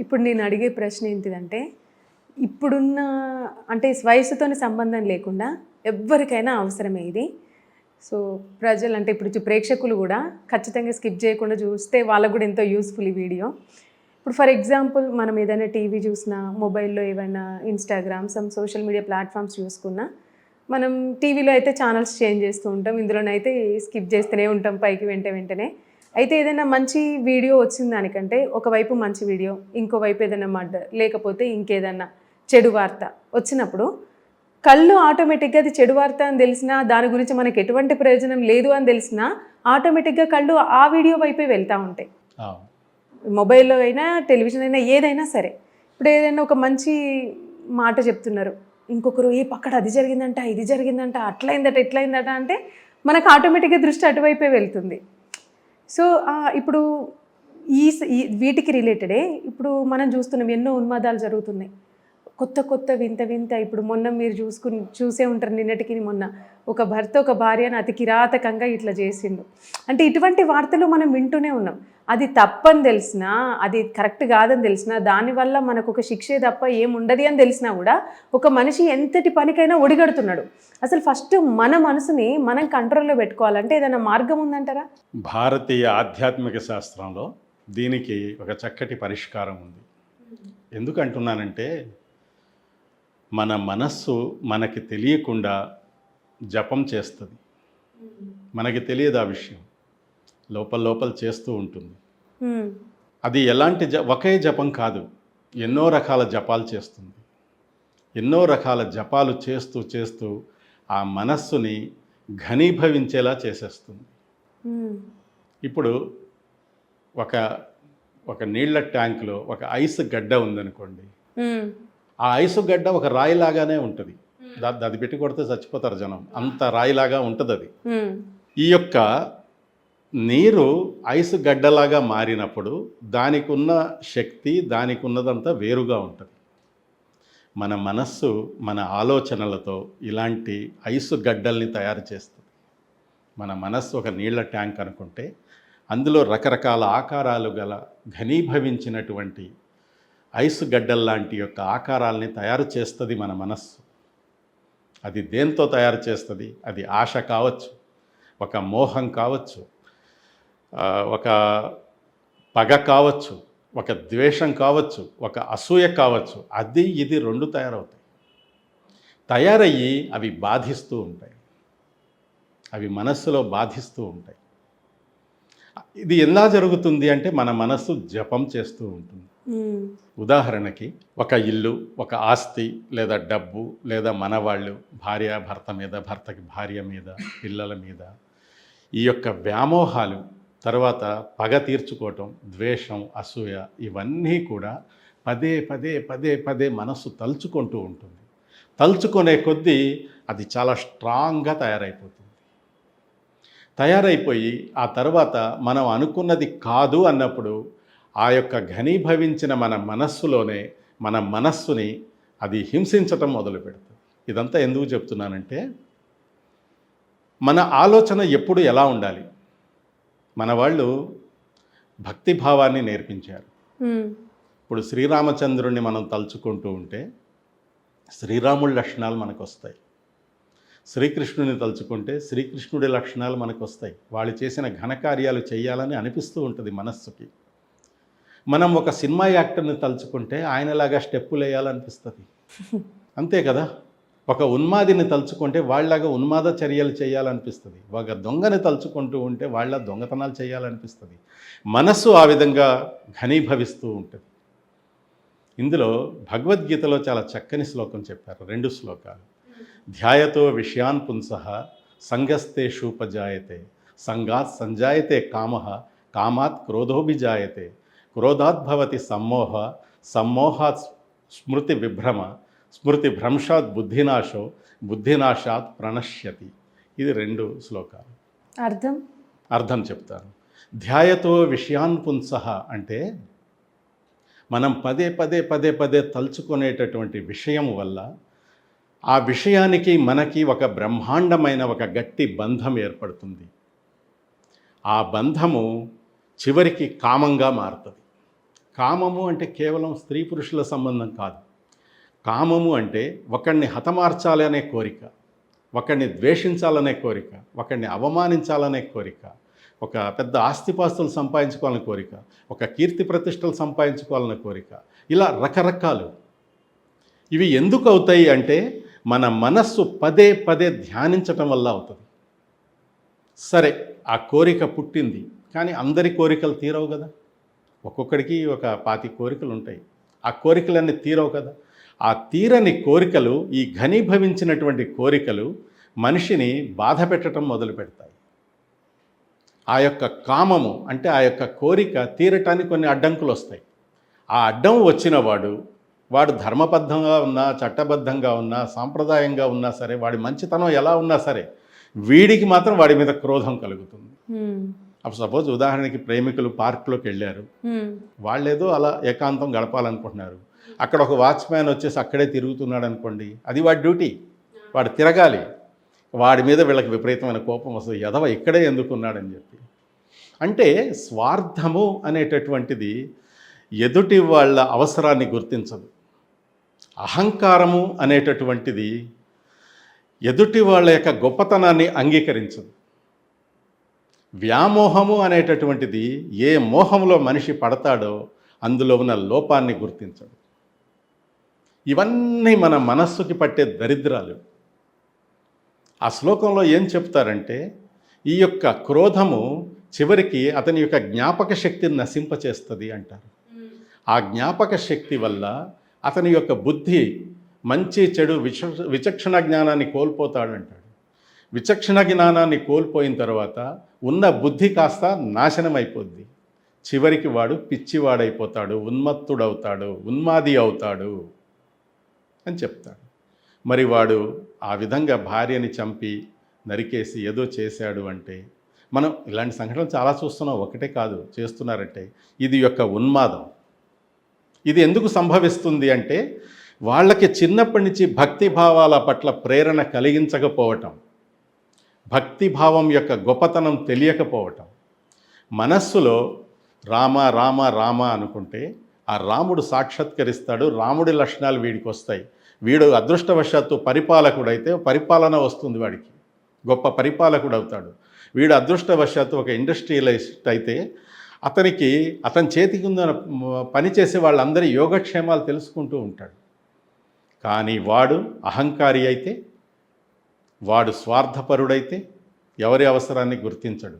ఇప్పుడు నేను అడిగే ప్రశ్న ఏంటిదంటే ఇప్పుడున్న అంటే వయసుతో సంబంధం లేకుండా ఎవరికైనా అవసరమే ఇది. సో ప్రజలు అంటే ఇప్పుడు చూ- ప్రేక్షకులు కూడా ఖచ్చితంగా స్కిప్ చేయకుండా చూస్తే వాళ్ళకు కూడా ఎంతో యూస్ఫుల్ ఈ వీడియో. ఇప్పుడు ఫర్ ఎగ్జాంపుల్ మనం ఏదైనా టీవీ చూసినా మొబైల్లో ఏమైనా Instagram some social media platforms చూసుకున్నా మనం టీవీలో అయితే ఛానల్స్ చేంజ్ చేస్తూ ఉంటాం. ఇందులోనైతే స్కిప్ చేస్తూనే ఉంటాం పైకి వెంట వెంటనే. అయితే ఏదైనా మంచి వీడియో వచ్చిన దానికంటే ఒకవైపు మంచి వీడియో ఇంకోవైపు ఏదైనా మర్డర్ లేకపోతే ఇంకేదన్నా చెడు వార్త వచ్చినప్పుడు కళ్ళు ఆటోమేటిక్గా అది చెడు వార్త అని తెలిసినా దాని గురించి మనకి ఎటువంటి ప్రయోజనం లేదు అని తెలిసినా ఆటోమేటిక్గా కళ్ళు ఆ వీడియో వైపే వెళ్తూ ఉంటాయి. మొబైల్లో అయినా టెలివిజన్ అయినా ఏదైనా సరే. ఇప్పుడు ఏదైనా ఒక మంచి మాట చెప్తున్నారు ఇంకొకరు ఏ పక్కడ అది జరిగిందంట ఇది జరిగిందంట అట్లయిందట ఇట్లయిందట అంటే మనకు ఆటోమేటిక్గా దృష్టి అటువైపే వెళ్తుంది. సో ఇప్పుడు ఈ స- ఈ వీటికి రిలేటెడే ఇప్పుడు మనం చూస్తున్నాం ఎన్నో ఉన్మాదాలు జరుగుతున్నాయి. కొత్త కొత్త వింత వింత ఇప్పుడు మొన్న మీరు చూసుకుని చూసే ఉంటారు నిన్నటికి మొన్న. ఒక భర్త ఒక భార్యను అతి కిరాతకంగా ఇట్లా చేసిండు. అంటే ఇటువంటి వార్తలు మనం వింటూనే ఉన్నాం. అది తప్పని తెలిసినా అది కరెక్ట్ కాదని తెలిసినా దానివల్ల మనకు ఒక శిక్షే తప్ప ఏముండదు అని తెలిసినా కూడా ఒక మనిషి ఎంతటి పనికైనా ఒడిగడుతున్నాడు. అసలు ఫస్ట్ మన మనసుని మనం కంట్రోల్లో పెట్టుకోవాలంటే ఏదైనా మార్గం ఉందంటారా? భారతీయ ఆధ్యాత్మిక శాస్త్రంలో దీనికి ఒక చక్కటి పరిష్కారం ఉంది. ఎందుకంటున్నానంటే మన మనస్సు మనకి తెలియకుండా జపం చేస్తుంది. మనకి తెలియదు ఆ విషయం. లోపల లోపల చేస్తూ ఉంటుంది. అది ఎలాంటి జ ఒకే జపం కాదు. ఎన్నో రకాల జపాలు చేస్తుంది. ఎన్నో రకాల జపాలు చేస్తూ చేస్తూ ఆ మనస్సుని ఘనీభవించేలా చేసేస్తుంది. ఇప్పుడు ఒక ఒక నీళ్ళ ట్యాంకులో ఒక ఐస్ గడ్డ ఉందనుకోండి. ఆ ఐసు గడ్డ ఒక రాయిలాగానే ఉంటుంది. దా- అది పెట్టి కొడితే చచ్చిపోతారు జనం. అంత రాయిలాగా ఉంటుంది అది. ఈ యొక్క నీరు ఐసు గడ్డలాగా మారినప్పుడు దానికి ఉన్న శక్తి దానికి ఉన్నదంతా వేరుగా ఉంటుంది. మన మనస్సు మన ఆలోచనలతో ఇలాంటి ఐసు గడ్డల్ని తయారు చేస్తుంది. మన మనస్సు ఒక నీళ్ళ ట్యాంక్ అనుకుంటే అందులో రకరకాల ఆకారాలు గల ఘనీభవించినటువంటి ఐసు గడ్డల్లాంటి యొక్క ఆకారాల్ని తయారు చేస్తుంది మన మనస్సు. అది దేంతో తయారు చేస్తుంది? అది ఆశ కావచ్చు ఒక మోహం కావచ్చు ఒక పగ కావచ్చు ఒక ద్వేషం కావచ్చు ఒక అసూయ కావచ్చు. అది ఇది రెండు తయారవుతాయి. తయారయ్యి అవి బాధిస్తూ ఉంటాయి. అవి మనస్సులో బాధిస్తూ ఉంటాయి. ఇది ఎలా జరుగుతుంది అంటే మన మనస్సు జపం చేస్తూ ఉంటుంది. ఉదాహరణకి ఒక ఇల్లు ఒక ఆస్తి లేదా డబ్బు లేదా మనవాళ్ళు భార్య భర్త మీద భర్తకి భార్య మీద పిల్లల మీద ఈ యొక్క వ్యామోహాలు తర్వాత పగ తీర్చుకోవటం ద్వేషం అసూయ ఇవన్నీ కూడా పదే పదే పదే పదే మనస్సు తలుచుకుంటూ ఉంటుంది. తలుచుకునే కొద్దీ అది చాలా స్ట్రాంగ్గా తయారైపోతుంది. తయారైపోయి ఆ తర్వాత మనం అనుకున్నది కాదు అన్నప్పుడు ఆ యొక్క ఘనీభవించిన మన మనస్సులోనే మన మనస్సుని అది హింసించటం మొదలు పెడుతుంది ఇదంతా ఎందుకు చెప్తున్నానంటే మన ఆలోచన ఎప్పుడు ఎలా ఉండాలి? మన వాళ్ళు భక్తి భావాన్ని నేర్పించారు. ఇప్పుడు శ్రీరామచంద్రుణ్ణి మనం తలుచుకుంటూ ఉంటే శ్రీరాముడి లక్షణాలు మనకు వస్తాయి శ్రీకృష్ణుని తలుచుకుంటే శ్రీకృష్ణుడి లక్షణాలు మనకు వస్తాయి వాళ్ళు చేసిన ఘనకార్యాలు చేయాలని అనిపిస్తూ ఉంటుంది మనస్సుకి. మనం ఒక సినిమా యాక్టర్ని తలుచుకుంటే ఆయనలాగా స్టెప్పులు వేయాలనిపిస్తుంది. అంతే కదా? ఒక ఉన్మాదిని తలుచుకుంటే వాళ్ళలాగా ఉన్మాద చర్యలు చేయాలనిపిస్తుంది. ఒక దొంగని తలుచుకుంటూ ఉంటే వాళ్ళ దొంగతనాలు చేయాలనిపిస్తుంది. మనస్సు ఆ విధంగా ఘనీభవిస్తూ ఉంటుంది. ఇందులో భగవద్గీతలో చాలా చక్కని శ్లోకం చెప్పారు. రెండు శ్లోకాలు. ధ్యాయతో విషయాన్ పుంస సంగస్తేషూపజాయతే సంగాత్ సంజాయతే కామ కామాత్ క్రోధోభిజాయతే క్రోధాత్ భవతి సమ్మోహ సమ్మోహాత్ స్మృతి విభ్రమ స్మృతి భ్రంశాత్ బుద్ధినాశో బుద్ధినాశాత్ ప్రణశ్యతి. ఇది రెండు శ్లోకాలు. అర్థం? అర్థం చెప్తాను. ధ్యాయతో విషయాన్ పుంస అంటే మనం పదే పదే పదే పదే తలుచుకునేటటువంటి విషయం వల్ల ఆ విషయానికి మనకి ఒక బ్రహ్మాండమైన ఒక గట్టి బంధం ఏర్పడుతుంది. ఆ బంధము చివరికి కామంగా మారుతుంది. కామము అంటే కేవలం స్త్రీ పురుషుల సంబంధం కాదు. కామము అంటే ఒకడిని హతమార్చాలి అనే కోరిక ఒకడిని ద్వేషించాలనే కోరిక ఒకడిని అవమానించాలనే కోరిక ఒక పెద్ద ఆస్తిపాస్తులు సంపాదించుకోవాలనే కోరిక ఒక కీర్తి ప్రతిష్టలు సంపాదించుకోవాలనే కోరిక. ఇలా రకరకాలు. ఇవి ఎందుకు అవుతాయి అంటే మన మనస్సు పదే పదే ధ్యానించటం వల్ల అవుతుంది. సరే ఆ కోరిక పుట్టింది కానీ అందరి కోరికలు తీరవు కదా. ఒక్కొక్కడికి ఒక పాతి కోరికలు ఉంటాయి. ఆ కోరికలన్నీ తీరవు కదా. ఆ తీరని కోరికలు ఈ ఘనీభవించినటువంటి కోరికలు మనిషిని బాధ పెట్టడం మొదలు పెడతాయి. ఆ యొక్క కామము అంటే ఆ యొక్క కోరిక తీరటానికి కొన్ని అడ్డంకులు వస్తాయి. ఆ అడ్డం వచ్చినవాడు వాడు ధర్మబద్ధంగా ఉన్నా చట్టబద్ధంగా ఉన్నా సాంప్రదాయంగా ఉన్నా సరే వాడి మంచితనం ఎలా ఉన్నా సరే వీడికి మాత్రం వాడి మీద క్రోధం కలుగుతుంది. అప్పుడు సపోజ్ ఉదాహరణకి ప్రేమికులు పార్క్లోకి వెళ్ళారు. వాళ్ళేదో అలా ఏకాంతం గడపాలనుకుంటున్నారు. అక్కడ ఒక వాచ్మ్యాన్ వచ్చేసి అక్కడే తిరుగుతున్నాడు అనుకోండి అది వాడి డ్యూటీ. వాడు తిరగాలి. వాడి మీద వీళ్ళకి విపరీతమైన కోపం వస్తుంది. ఎదవ ఇక్కడే ఎందుకున్నాడని చెప్పి. అంటే స్వార్థము అనేటటువంటిది ఎదుటి వాళ్ళ అవసరాన్ని గుర్తించదు. అహంకారము అనేటటువంటిది ఎదుటి వాళ్ళ యొక్క గొప్పతనాన్ని అంగీకరించదు. వ్యామోహము అనేటటువంటిది ఏ మోహంలో మనిషి పడతాడో అందులో ఉన్న లోపాన్ని గుర్తించడు. ఇవన్నీ మన మనస్సుకి పట్టే దరిద్రాలు. ఆ శ్లోకంలో ఏం చెప్తారంటే ఈ యొక్క క్రోధము చివరికి అతని యొక్క జ్ఞాపక శక్తిని నశింపచేస్తుంది అంటారు. ఆ జ్ఞాపక శక్తి వల్ల అతని యొక్క బుద్ధి మంచి చెడు విచ విచక్షణ జ్ఞానాన్ని కోల్పోతాడంటాడు. విచక్షణ జ్ఞానాన్ని కోల్పోయిన తర్వాత ఉన్న బుద్ధి కాస్త నాశనం అయిపోద్ది చివరికి వాడు పిచ్చివాడైపోతాడు ఉన్మత్తుడవుతాడు ఉన్మాది అవుతాడు అని చెప్తాడు. మరి వాడు ఆ విధంగా భార్యని చంపి నరికేసి ఏదో చేశాడు అంటే మనం ఇలాంటి సంఘటనలు చాలా చూస్తున్నాం ఒకటే కాదు చేస్తున్నారంటే ఇది యొక్క ఉన్మాదం. ఇది ఎందుకు సంభవిస్తుంది అంటే వాళ్ళకి చిన్నప్పటి నుంచి భక్తి భావాల పట్ల ప్రేరణ కలిగించకపోవటం. భక్తి భావం యొక్క గొప్పతనం తెలియకపోవటం. మనస్సులో రామ రామ రామ అనుకుంటే ఆ రాముడు సాక్షాత్కరిస్తాడు. రాముడి లక్షణాలు వీడికి వస్తాయి. వీడు అదృష్టవశాత్తు పరిపాలకుడైతే పరిపాలన వస్తుంది వాడికి. గొప్ప పరిపాలకుడు అవుతాడు. వీడు అదృష్టవశాత్తు ఒక ఇండస్ట్రియలిస్ట్ అయితే అతనికి అతని చేతికి ఉన్న పని చేసే వాళ్ళందరి యోగక్షేమాలు తెలుసుకుంటూ ఉంటాడు. కానీ వాడు అహంకారి అయితే వాడు స్వార్థపరుడైతే ఎవరి అవసరాన్ని గుర్తించడు.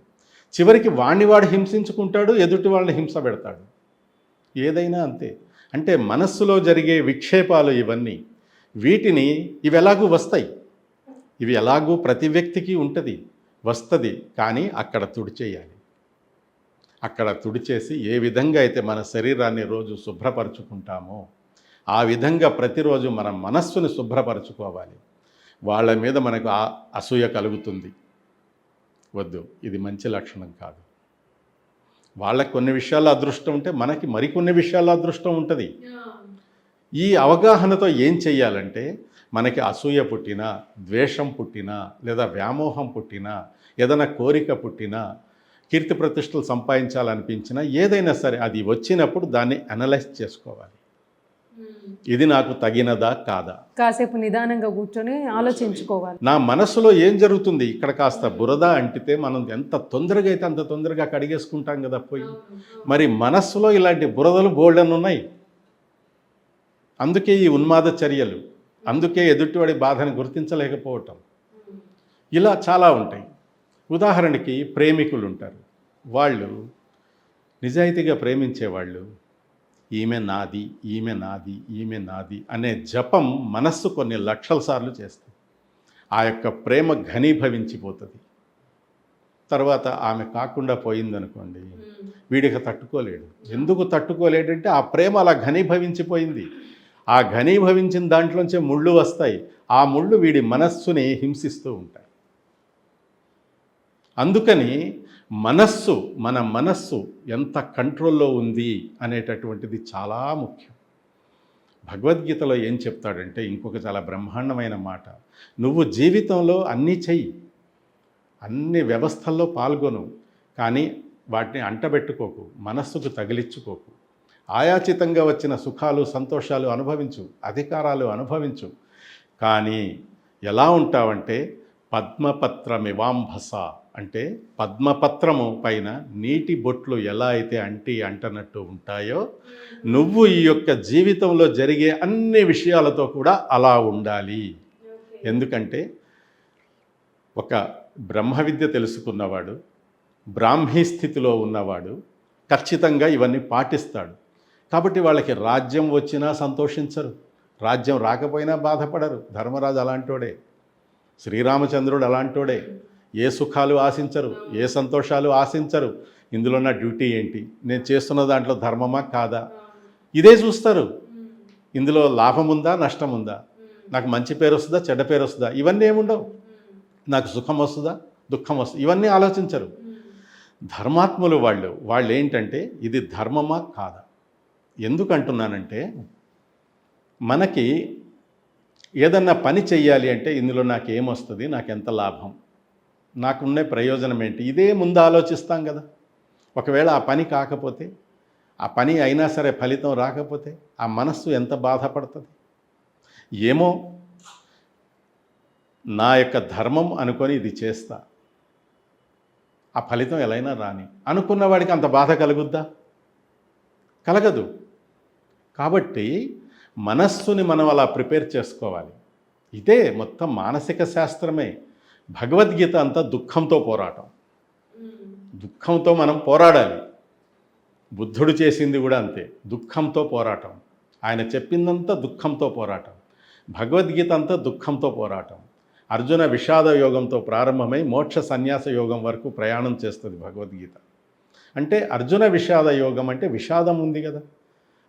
చివరికి వాణ్ణి వాడు హింసించుకుంటాడు ఎదుటి వాళ్ళని హింస పెడతాడు. ఏదైనా అంతే. అంటే మనస్సులో జరిగే విక్షేపాలు ఇవన్నీ వీటిని ఇవి ఎలాగూ వస్తాయి. ఇవి ఎలాగూ ప్రతి వ్యక్తికి ఉంటుంది వస్తుంది కానీ అక్కడ తుడిచేయాలి. అక్కడ తుడిచేసి ఏ విధంగా అయితే మన శరీరాన్ని రోజు శుభ్రపరచుకుంటామో ఆ విధంగా ప్రతిరోజు మన మనస్సుని శుభ్రపరచుకోవాలి. వాళ్ళ మీద మనకు ఆ అసూయ కలుగుతుంది. వద్దు ఇది మంచి లక్షణం కాదు. వాళ్ళకి కొన్ని విషయాల్లో అదృష్టం ఉంటే మనకి మరికొన్ని విషయాల్లో అదృష్టం ఉంటుంది. ఈ అవగాహనతో ఏం చెయ్యాలంటే మనకి అసూయ పుట్టినా ద్వేషం పుట్టినా లేదా వ్యామోహం పుట్టినా ఏదైనా కోరిక పుట్టినా కీర్తి ప్రతిష్టలు సంపాదించాలనిపించినా ఏదైనా సరే అది వచ్చినప్పుడు దాన్ని అనలైజ్ చేసుకోవాలి. ఇది నాకు తగినదా కాదా? కాసేపు నిదానంగా కూర్చొని ఆలోచించుకోవాలి. నా మనసులో ఏం జరుగుతుంది? ఇక్కడ కాస్త బురద అంటితే మనం ఎంత తొందరగా అయితే అంత తొందరగా కడిగేసుకుంటాం కదా పోయి మరి మనస్సులో ఇలాంటి బురదలు బోల్డన్ ఉన్నాయి? అందుకే ఈ ఉన్మాద చర్యలు అందుకే ఎదుటివాడి బాధను గుర్తించలేకపోవటం. ఇలా చాలా ఉంటాయి. ఉదాహరణకి ప్రేమికులు ఉంటారు వాళ్ళు నిజాయితీగా ప్రేమించేవాళ్ళు ఈమె నాది ఈమె నాది ఈమె నాది అనే జపం మనస్సు కొన్ని లక్షల సార్లు చేస్తుంది. ఆ యొక్క ప్రేమ ఘనీభవించిపోతుంది. తర్వాత ఆమె కాకుండా పోయిందనుకోండి వీడికి తట్టుకోలేడు. ఎందుకు తట్టుకోలేడంటే ఆ ప్రేమ అలా ఘనీభవించిపోయింది. ఆ ఘనీభవించిన దాంట్లోంచే ముళ్ళు వస్తాయి. ఆ ముళ్ళు వీడి మనస్సుని హింసిస్తూ ఉంటాయి. అందుకని మనస్సు మన మనస్సు ఎంత కంట్రోల్లో ఉంది అనేటటువంటిది చాలా ముఖ్యం. భగవద్గీతలో ఏం చెప్తాడంటే ఇంకొక చాలా బ్రహ్మాండమైన మాట. నువ్వు జీవితంలో అన్నీ చెయ్యి. అన్ని వ్యవస్థల్లో పాల్గొను. కానీ వాటిని అంటబెట్టుకోకు. మనస్సుకు తగిలించుకోకు ఆయాచితంగా వచ్చిన సుఖాలు సంతోషాలు అనుభవించు. అధికారాలు అనుభవించు. కానీ ఎలా ఉంటావంటే పద్మపత్రమివాంభస అంటే పద్మపత్రము పైన నీటి బొట్లు ఎలా అయితే అంటి అంటనట్టు ఉంటాయో నువ్వు ఈ యొక్క జీవితంలో జరిగే అన్ని విషయాలతో కూడా అలా ఉండాలి. ఎందుకంటే ఒక బ్రహ్మ విద్య తెలుసుకున్నవాడు బ్రాహ్మీ స్థితిలో ఉన్నవాడు ఖచ్చితంగా ఇవన్నీ పాటిస్తాడు. కాబట్టి వాళ్ళకి రాజ్యం వచ్చినా సంతోషించరు. రాజ్యం రాకపోయినా బాధపడరు. ధర్మరాజు అలాంటోడే. శ్రీరామచంద్రుడు అలాంటోడే. ఏ సుఖాలు ఆశించరు ఏ సంతోషాలు ఆశించరు ఇందులో నా డ్యూటీ ఏంటి? నేను చేస్తున్న దాంట్లో ధర్మమా కాదా? ఇదే చూస్తారు. ఇందులో లాభం ఉందా నష్టం ఉందా నాకు మంచి పేరు వస్తుందా చెడ్డ పేరు వస్తుందా? ఇవన్నీ ఏముండవు. నాకు సుఖం వస్తుందా దుఃఖం వస్తుంది? ఇవన్నీ ఆలోచించరు. ధర్మాత్ములు వాళ్ళు వాళ్ళు ఏంటంటే ఇది ధర్మమా కాదా? ఎందుకు అంటున్నానంటే మనకి ఏదన్నా పని చెయ్యాలి అంటే ఇందులో నాకు ఏమొస్తుంది నాకు ఎంత లాభం? నాకున్నే ప్రయోజనం ఏంటి? ఇదే ముందు ఆలోచిస్తాం కదా. ఒకవేళ ఆ పని కాకపోతే ఆ పని అయినా సరే ఫలితం రాకపోతే ఆ మనస్సు ఎంత బాధపడుతుంది? ఏమో నా యొక్క ధర్మం అనుకొని ఇది చేస్తా. ఆ ఫలితం ఎలైనా రాని. అనుకున్న వాడికి అంత బాధ కలుగుద్దా? కలగదు. కాబట్టి మనస్సుని మనం అలా ప్రిపేర్ చేసుకోవాలి. ఇదే మొత్తం మానసిక శాస్త్రమే. భగవద్గీత అంతా దుఃఖంతో పోరాటం. దుఃఖంతో మనం పోరాడాలి. బుద్ధుడు చేసింది కూడా అంతే. దుఃఖంతో పోరాటం. ఆయన చెప్పిందంతా దుఃఖంతో పోరాటం. భగవద్గీత అంతా దుఃఖంతో పోరాటం. అర్జున విషాద యోగంతో ప్రారంభమై మోక్ష సన్యాస యోగం వరకు ప్రయాణం చేస్తుంది భగవద్గీత. అంటే అర్జున విషాద యోగం అంటే విషాదం ఉంది కదా.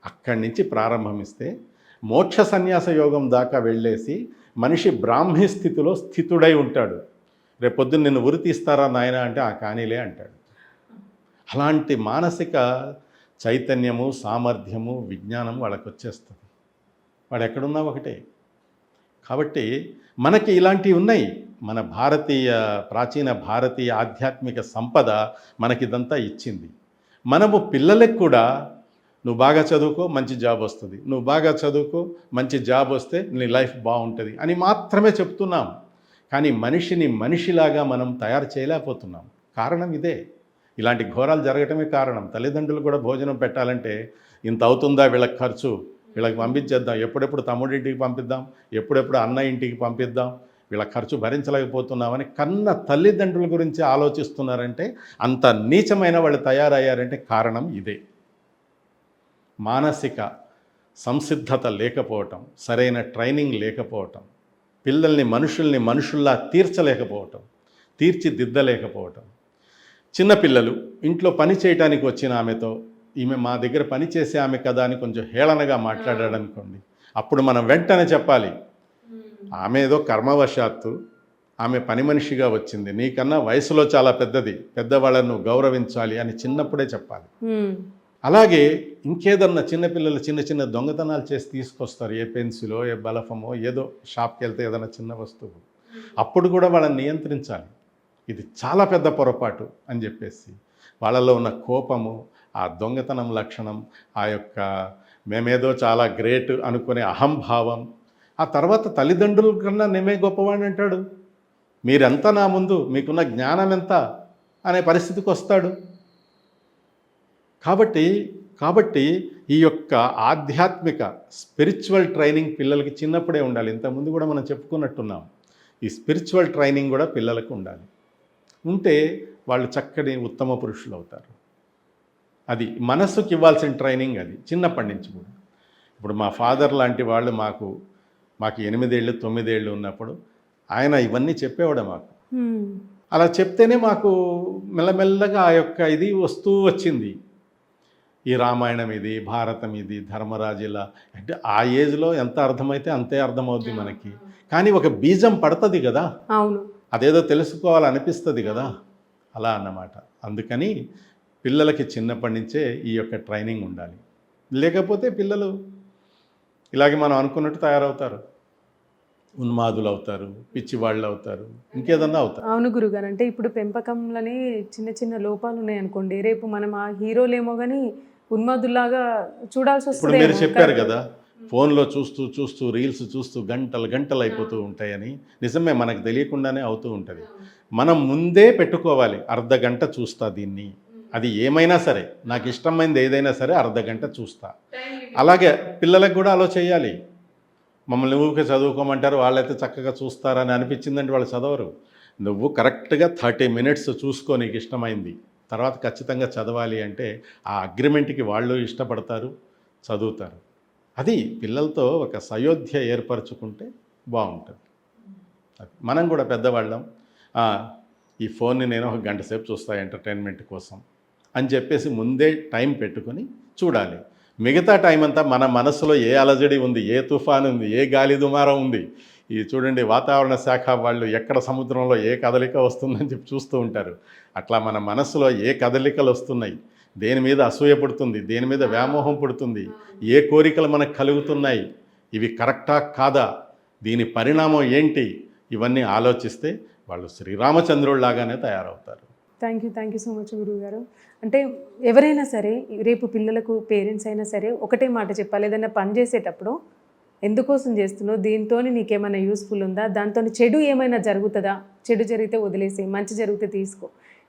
అక్కడి నుంచి ప్రారంభమిస్తే మోక్ష సన్యాస యోగం దాకా వెళ్ళేసి మనిషి బ్రాహ్మీ స్థితిలో స్థితుడై ఉంటాడు. రేపొద్దున నిన్ను ఉరి తీస్తారా నాయన అంటే ఆ కానీలే అంటాడు. అలాంటి మానసిక చైతన్యము సామర్థ్యము విజ్ఞానం వాళ్ళకి వచ్చేస్తుంది వాడు ఎక్కడున్నా ఒకటే. కాబట్టి మనకి ఇలాంటివి ఉన్నాయి. మన భారతీయ ప్రాచీన భారతీయ ఆధ్యాత్మిక సంపద మనకిదంతా ఇచ్చింది. మనము పిల్లలకు కూడా నువ్వు బాగా చదువుకో మంచి జాబ్ వస్తుంది. నువ్వు బాగా చదువుకో మంచి జాబ్ వస్తే నీ లైఫ్ బాగుంటుంది అని మాత్రమే చెప్తున్నాం. కానీ మనిషిని మనిషిలాగా మనం తయారు చేయలేకపోతున్నాం. కారణం ఇదే. ఇలాంటి ఘోరాలు జరగటమే కారణం. తల్లిదండ్రులు కూడా భోజనం పెట్టాలంటే ఇంత అవుతుందా వీళ్ళకి ఖర్చు? వీళ్ళకి పంపించేద్దాం. ఎప్పుడెప్పుడు తమ్ముడింటికి పంపిద్దాం? ఎప్పుడెప్పుడు అన్న ఇంటికి పంపిద్దాం? వీళ్ళ ఖర్చు భరించలేకపోతున్నామని కన్న తల్లిదండ్రుల గురించి ఆలోచిస్తున్నారంటే అంత నీచమైన వాళ్ళు తయారయ్యారంటే కారణం ఇదే. మానసిక సంసిద్ధత లేకపోవటం సరైన ట్రైనింగ్ లేకపోవటం పిల్లల్ని మనుషుల్ని మనుషుల్లా తీర్చలేకపోవటం తీర్చిదిద్దలేకపోవటం. చిన్నపిల్లలు ఇంట్లో పని చేయడానికి వచ్చిన ఆమెతో ఈమె మా దగ్గర పని చేసే ఆమె కదా అని కొంచెం హేళనగా మాట్లాడాడు అనుకోండి. అప్పుడు మనం వెంటనే చెప్పాలి ఆమె ఏదో కర్మవశాత్తు ఆమె పని మనిషిగా వచ్చింది నీకన్నా వయసులో చాలా పెద్దది పెద్దవాళ్ళను గౌరవించాలి అని చిన్నప్పుడే చెప్పాలి. అలాగే ఇంకేదన్నా చిన్నపిల్లలు చిన్న చిన్న దొంగతనాలు చేసి తీసుకొస్తారు ఏ పెన్సిలో ఏ బలఫమో ఏదో షాప్కి వెళ్తే ఏదైనా చిన్న వస్తువు. అప్పుడు కూడా వాళ్ళని నియంత్రించాలి. ఇది చాలా పెద్ద పొరపాటు అని చెప్పేసి వాళ్ళలో ఉన్న కోపము ఆ దొంగతనం లక్షణం ఆ యొక్క మేమేదో చాలా గ్రేట్ అనుకునే అహంభావం ఆ తర్వాత తల్లిదండ్రుల కన్నా నేమే గొప్పవాడిని అంటాడు? మీరెంత నా ముందు మీకున్న జ్ఞానం ఎంత అనే పరిస్థితికి వస్తాడు. కాబట్టి కాబట్టి ఈ యొక్క ఆధ్యాత్మిక స్పిరిచువల్ ట్రైనింగ్ పిల్లలకి చిన్నప్పుడే ఉండాలి. ఇంతకుముందు కూడా మనం చెప్పుకున్నట్టున్నాం. ఈ స్పిరిచువల్ ట్రైనింగ్ కూడా పిల్లలకు ఉండాలి. ఉంటే వాళ్ళు చక్కని ఉత్తమ పురుషులు అవుతారు. అది మనస్సుకి ఇవ్వాల్సిన ట్రైనింగ్ అది చిన్నప్పటి నుంచి కూడా. ఇప్పుడు మా ఫాదర్ లాంటి వాళ్ళు మాకు మాకు ఎనిమిదేళ్ళు తొమ్మిదేళ్ళు ఉన్నప్పుడు ఆయన ఇవన్నీ చెప్పేవాడు మాకు. అలా చెప్తేనే మాకు మెల్లమెల్లగా ఆ యొక్క ఇది వస్తూ వచ్చింది. ఈ రామాయణం ఇది భారతం ఇది ధర్మరాజు ఇలా అంటే ఆ ఏజ్లో ఎంత అర్థమైతే అంతే అర్థమవుద్ది మనకి. కానీ ఒక బీజం పడుతుంది కదా. అవును. అదేదో తెలుసుకోవాలనిపిస్తుంది కదా. అలా అన్నమాట. అందుకని పిల్లలకి చిన్నప్పటి నుంచే ఈ యొక్క ట్రైనింగ్ ఉండాలి. లేకపోతే పిల్లలు ఇలాగే మనం అనుకున్నట్టు తయారవుతారు. ఉన్మాదులు అవుతారు పిచ్చివాళ్ళు అవుతారు ఇంకేదన్నా అవుతారు. అవును గురుగారు అంటే ఇప్పుడు పెంపకంలోనే చిన్న చిన్న లోపాలు ఉన్నాయి అనుకోండి రేపు మనం ఆ హీరోలేమో కానీ ఉన్మాదుల్లాగా చూడాల్సి ఇప్పుడు వస్తుంది మీరు చెప్పారు కదా ఫోన్లో చూస్తూ చూస్తూ రీల్స్ చూస్తూ గంటలు గంటలు అయిపోతూ ఉంటాయని నిజమే మనకు తెలియకుండానే అవుతూ ఉంటుంది. మనం ముందే పెట్టుకోవాలి అర్ధ గంట చూస్తా దీన్ని. అది ఏమైనా సరే నాకు ఇష్టమైనది ఏదైనా సరే అర్ధ గంట చూస్తా. అలాగే పిల్లలకు కూడా అలా చేయాలి. మమ్మల్ని ఊరికే చదువుకోమంటారు వాళ్ళైతే చక్కగా చూస్తారని అనిపించిందంటే వాళ్ళు చదవరు. నువ్వు కరెక్ట్గా థర్టీ మినిట్స్ చూసుకో నీకు ఇష్టమైంది. తర్వాత ఖచ్చితంగా చదవాలి అంటే ఆ అగ్రిమెంట్కి వాళ్ళు ఇష్టపడతారు చదువుతారు. అది పిల్లలతో ఒక సయోధ్య ఏర్పరచుకుంటే బాగుంటుంది. మనం కూడా పెద్దవాళ్ళం. ఈ ఫోన్ని నేను ఒక గంట సేపు చూస్తా ఎంటర్టైన్మెంట్ కోసం అని చెప్పేసి ముందే టైం పెట్టుకొని చూడాలి. మిగతా టైం అంతా మన మనసులో ఏ అలజడి ఉంది ఏ తుఫాన్ ఉంది ఏ గాలి దుమారం ఉంది ఈ చూడండి వాతావరణ శాఖ వాళ్ళు ఎక్కడ సముద్రంలో ఏ కదలిక వస్తుందని చెప్పి చూస్తూ ఉంటారు. అట్లా మన మనసులో ఏ కదలికలు వస్తున్నాయి? దేని మీద అసూయ పుడుతుంది? దేని మీద వ్యామోహం పుడుతుంది? ఏ కోరికలు మనకు కలుగుతున్నాయి? ఇవి కరెక్టా కాదా? దీని పరిణామం ఏంటి? ఇవన్నీ ఆలోచిస్తే వాళ్ళు శ్రీరామచంద్రుడిలాగానే తయారవుతారు. Thank you thank you so much గురువు గారు అంటే ఎవరైనా సరే రేపు పిల్లలకు పేరెంట్స్ అయినా సరే ఒకటే మాట చెప్పాలి. ఏదైనా పని చేసేటప్పుడు ఎందుకోసం చేస్తున్నావు? దీంతో నీకేమైనా యూస్ఫుల్ ఉందా? దాంతో చెడు ఏమైనా జరుగుతుందా? చెడు జరిగితే వదిలేసి మంచి జరిగితే తీసుకో.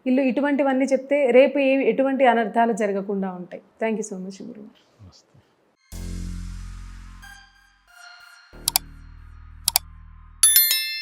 ఇల్లు ఇటువంటివన్నీ చెప్తే రేపు ఏ ఎటువంటి అనర్థాలు జరగకుండా ఉంటాయి. థ్యాంక్ యూ సో మచ్ గురువు